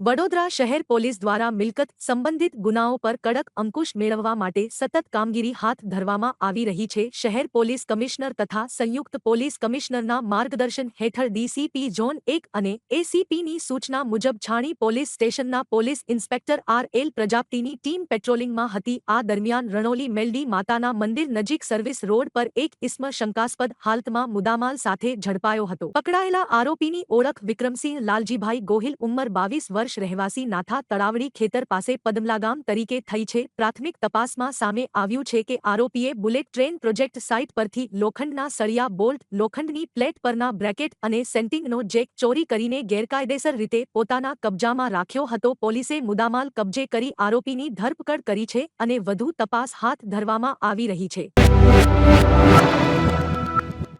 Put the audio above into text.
વડોદરા શહેર પોલીસ દ્વારા મિલકત સંબંધિત ગુનાઓ પર કડક અંકુશ મેળવવા માટે સતત કામગીરી હાથ ધરવામાં આવી રહી છે. શહેર પોલીસ કમિશનર તથા સંયુક્ત પોલીસ કમિશનરના માર્ગદર્શન હેઠળ ડીસીપી ઝોન એક અને એસીપીની સૂચના મુજબ છાણી પોલીસ સ્ટેશનના પોલીસ ઇન્સ્પેક્ટર આર એલ પ્રજાપતિની ટીમ પેટ્રોલિંગમાં હતી. આ દરમિયાન રણોલી મેલડી માતાના મંદિર નજીક સર્વિસ રોડ પર એક ઇસ્મ શંકાસ્પદ હાલતમાં મુદામાલ સાથે ઝડપાયો હતો. પકડાયેલા આરોપીની ઓળખ વિક્રમસિંહ લાલજીભાઈ ગોહિલ ઉંમર બાવીસ વર્ષ રહેવાસી નાથા તળાવડી ખેતર પાસે પદમલાગામ તરીકે થઈ છે. પ્રાથમિક તપાસમાં સામે આવ્યું છે કે આરોપીએ બુલેટ ટ્રેન પ્રોજેક્ટ સાઇટ પરથી લોખંડના સળિયા બોલ્ટ લોખંડની પ્લેટ પરના બ્રેકેટ અને સેન્ટિંગનો જેક ચોરી કરીને ગેરકાયદેસર રીતે પોતાના કબજામાં રાખ્યો હતો. પોલીસે મુદામાલ કબજે કરી આરોપીની ધરપકડ કરી છે અને વધુ તપાસ હાથ ધરવામાં આવી રહી છે.